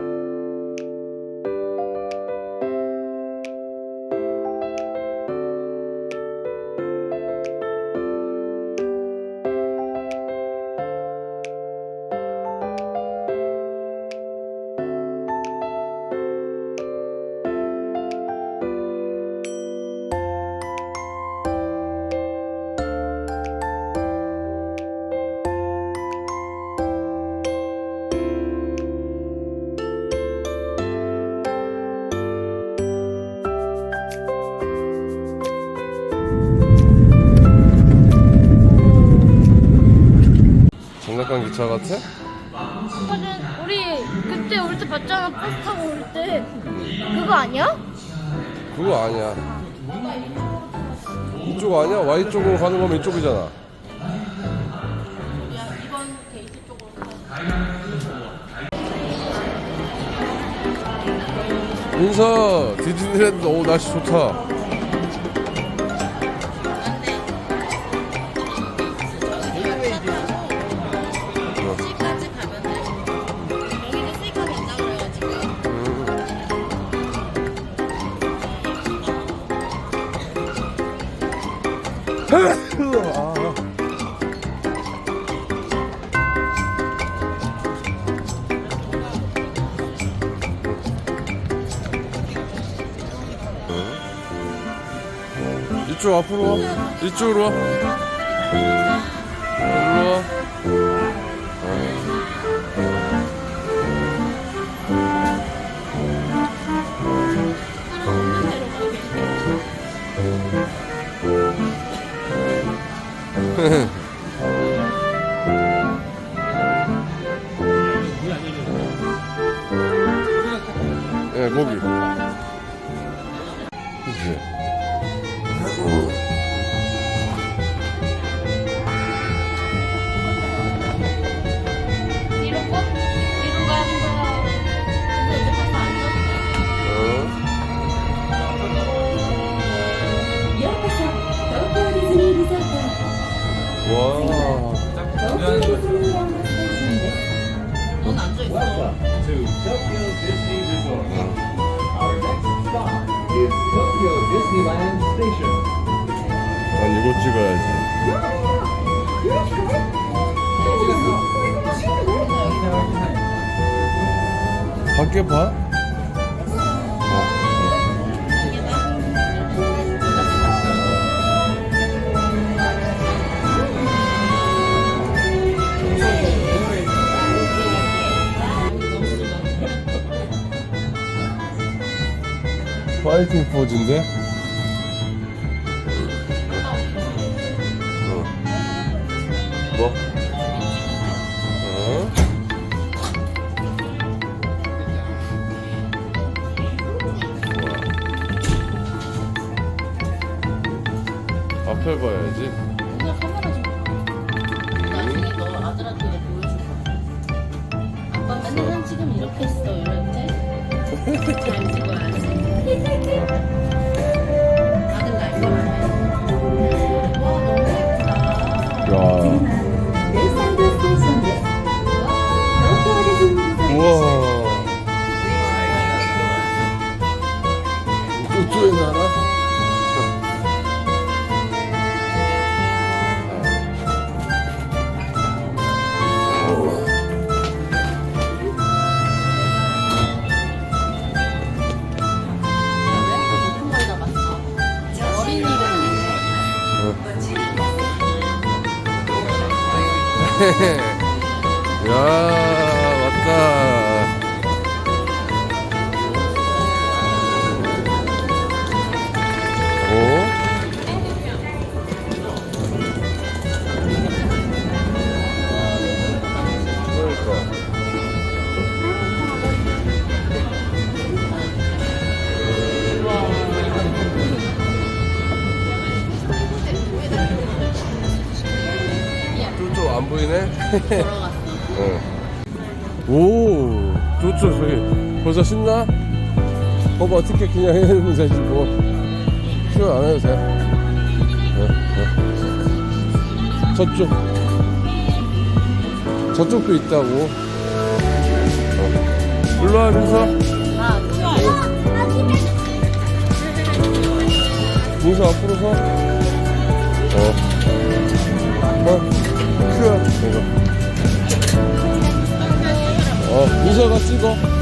장 같아? 사진 우리 그때 올 때 봤잖아 버스 타고 올 때 그거 아니야? 그거 아니야. 이쪽 아니야? Y 쪽으로 가는 거면 이쪽이잖아. 인사 디즈니랜드 오 날씨 좋다. 이쪽 앞으로 와. 이쪽으로 와. 일로 와. 예, 모기. Station. 난 이거 찍어야지. 밖에 봐? 파이팅 포즈인데? 어. 뭐? 어? 앞에 봐야지. 오늘 카메라 좀 나중에 너 아들한테 보여줘 아빠 맨날 지금 이렇게 했어 이럴 때 잘 찍어 奇跡 걸어갔어 어. 오, 좋죠, 저기. 벌써 신나? 봐봐, 티켓 그냥 해놓으면 되지, 뭐. 출연 안 해도 돼. 어, 어. 저쪽. 저쪽도 있다고. 어. 일로 와, 민서. 아, 좋아요. 민서 앞으로 서. 어. 어, 큐야, 이거. 어, 민서가 찍어. 어.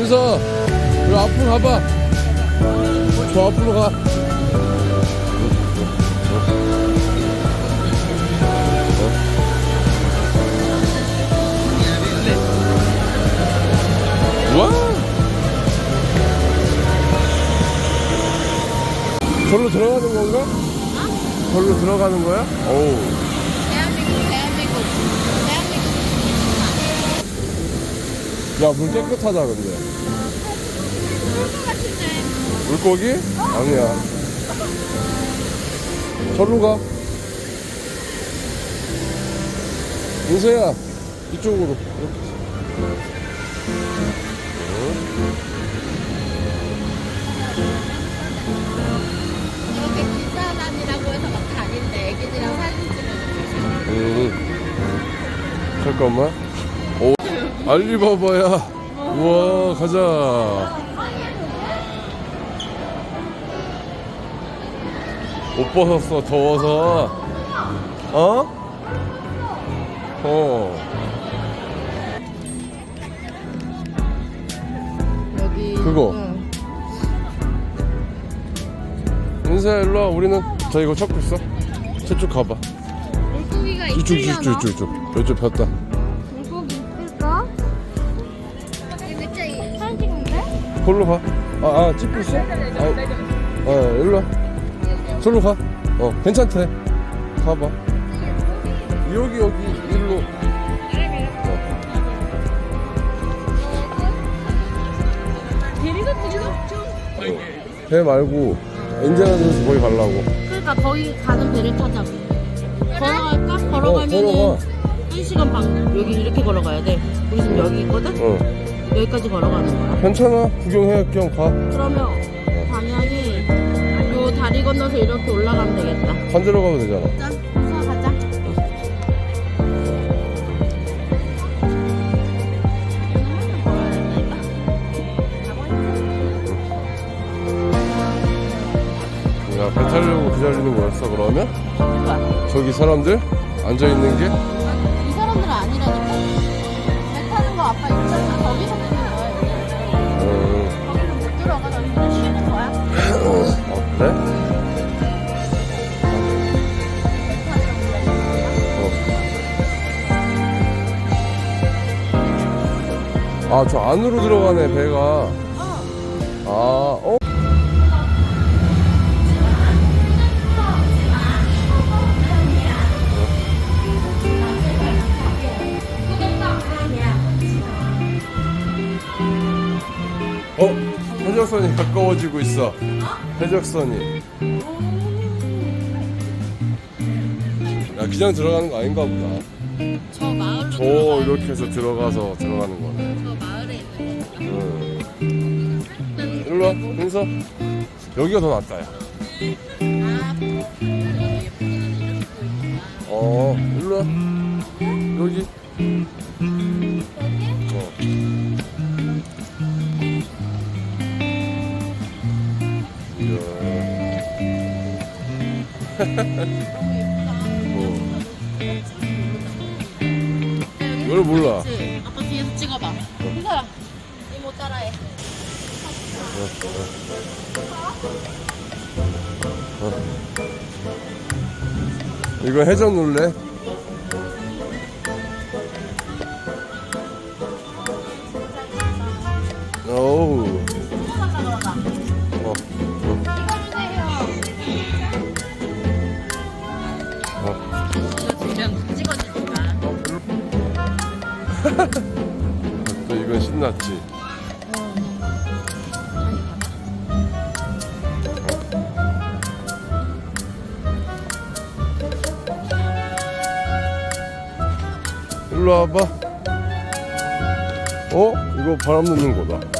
민서, 여 앞으로 가봐. 저 앞으로 가. 와! 절로 들어가는 건가? 절로 들어가는 거야? 어우. 대한민국, 대한민국, 대한민국. 야, 물 깨끗하다, 근데. 물고기? 아니야. 절로 가. 민서야, 이쪽으로. 이렇게. 기사단이라고 해서 막 다닌대. 애기들이랑 사진 찍어주고. 음. 잠깐만. 오, 알리바바야. 우와, 가자. 옷 벗었어, 더워서. 어? 어. 여기. 그거. 응. 인사야, 일로 와. 우리는 저 이거 찾고 있어. 저쪽 가봐. 물고기가 이쪽, 있으려나? 이쪽, 이쪽, 이쪽. 이쪽 폈다. 걸로 가. 아, 아, 찍고 있어? 아, 어, 일로 와. 저로 가. 어, 괜찮대. 가봐. 여기, 여기, 일로. 어. 배 말고, 선수 거기 가려고. 그러니까 거기 가는 배를 타자고. 걸어갈까? 어, 걸어가면은 걸어가. 한 시간 반. 여기 이렇게 걸어가야 돼. 우리 지금 여기 있거든? 어. 여기까지 걸어가는 거야. 괜찮아. 구경해, 겸 가. 그러면 방향이 요 다리 건너서 이렇게 올라가면 되겠다. 반대로 가도 되잖아. 짠, 우선 가자. 야, 배 타려고 기다리는 거였어, 그러면? 누가? 저기 사람들? 앉아있는 게? 이 사람들은 아니라니까. 배 타는 거 아빠 입장에서 거기서 듣는 거야. 음, 거기로 못 들어가. 나 그냥 쉬는 거야. 어, 그래? 어. 아, 저 안으로 들어가네, 배가. 아, 어? 어? 해적선이 가까워지고 있어. 해적선이. 야, 그냥 들어가는 거 아닌가 보다. 저 마을로 저 들어가야 이렇게 해서 들어가서 들어가는 거네. 저 마을에 있는 거구나. 응. 일로 와, 민서. 여기가 더 낫다, 야. 아, 여기 이렇게 보이구나. 어, 일로 와. 여기. 어. 이야. 어. 이걸 몰라. 그치? 아빠 뒤에서 찍어봐. 민서야, 이모 따라해. 이거 해적 놀래? 일로 와봐. 어? 이거 바람 넣는 거다.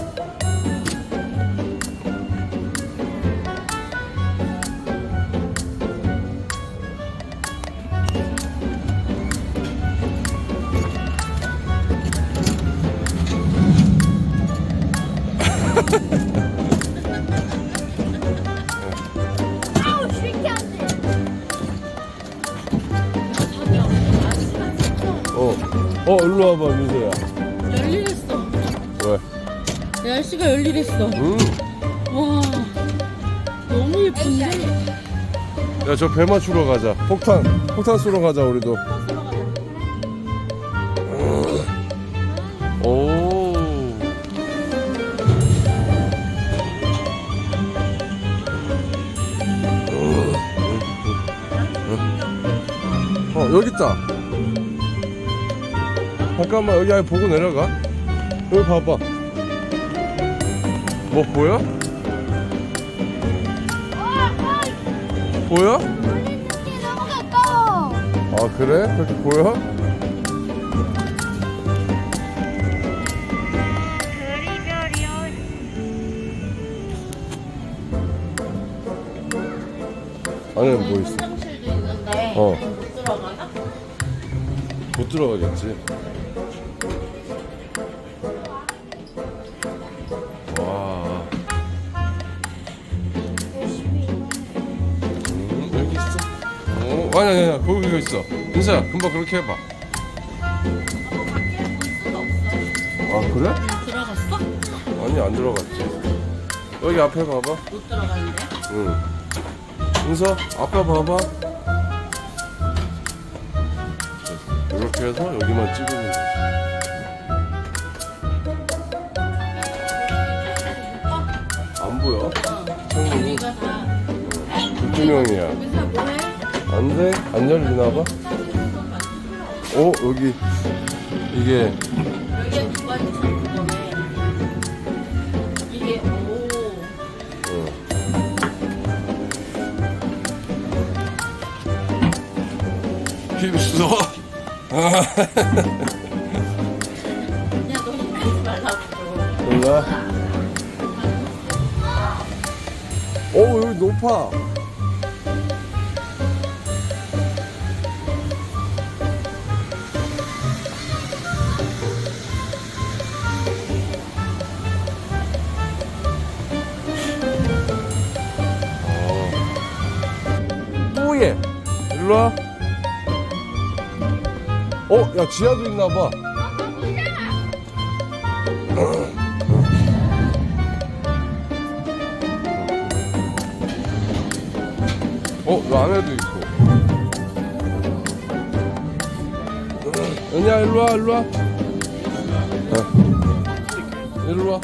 일로 와봐, 민서야. 열일했어. 왜? 날씨가 열일했어. 음. 와. 너무 예쁜데? 야, 저 배 맞추러 가자. 폭탄, 폭탄 쏘러 가자, 우리도. 오. 어, 여기 있다. 잠깐만, 여기 아예 보고 내려가. 여기 봐봐. 뭐 보여? 보여? 너무 가까워. 아 그래? 그렇게 보여? 안에 뭐 있어? 화장실도 있는데 어. 못 들어가나? 못 들어가겠지. 어, 아니 아니 아니 거기 있어. 인사야, 금방 그렇게 해봐. 아 그래? 들어갔어? 아니 안 들어갔지. 여기 앞에 봐봐. 못 들어가는데? 응. 은서 아빠 봐봐. 이렇게 해서 여기만 찍으면 돼. 안 보여? 어. 창문이 우리가 다 불투명이야. 여기서 뭐해? 안 돼? 안 열리나 봐? 어 여기 이게 여기가 오. 어. 휩써. 야, 너 힘내지 말라고. 몰라. 오 여기 높아. 일로 와. 어, 야 지하도 있나 봐. 어, 이 안에도 있고. 은야, 일로 와, 일로 와. 어. 일로 와.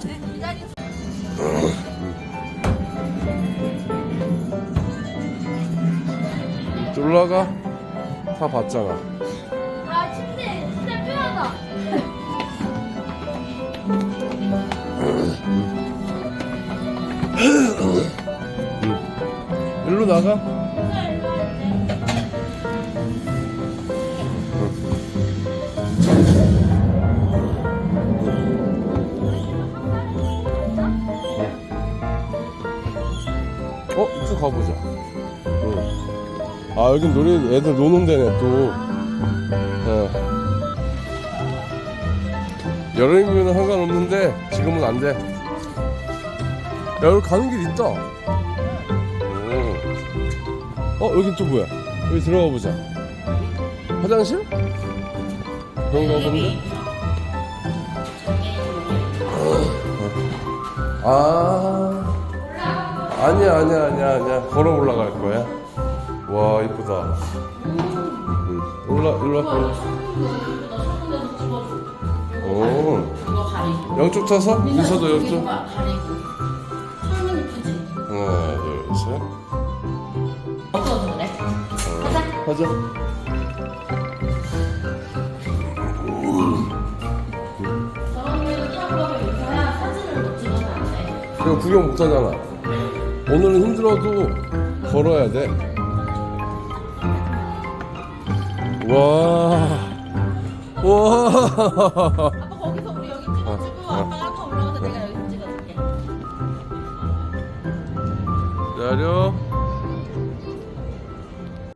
올라가. 다 봤잖아. 아 침대 침대 편하다. 일로 나가. 어, 이쪽 가보자. 응. 아, 여긴 놀이, 애들 노는 데네, 또. 어. 여름이면 상관없는데, 지금은 안 돼. 야, 여기 가는 길 있다. 오. 어, 여긴 또 뭐야? 여기 들어가 보자. 화장실? 그런가 본데? 아. 아니야, 아니야, 아니야, 아니야. 걸어 올라갈 거야. 와, 이쁘다. 응. 올라. 천문대도 찍어줘. 오. 양쪽 타서? 이거 양쪽? 하나, 둘, 셋. 어떠서 그래? 가자. 이거 구경 못 하잖아. 오늘은 힘들어도 걸어야 돼. 와. 와.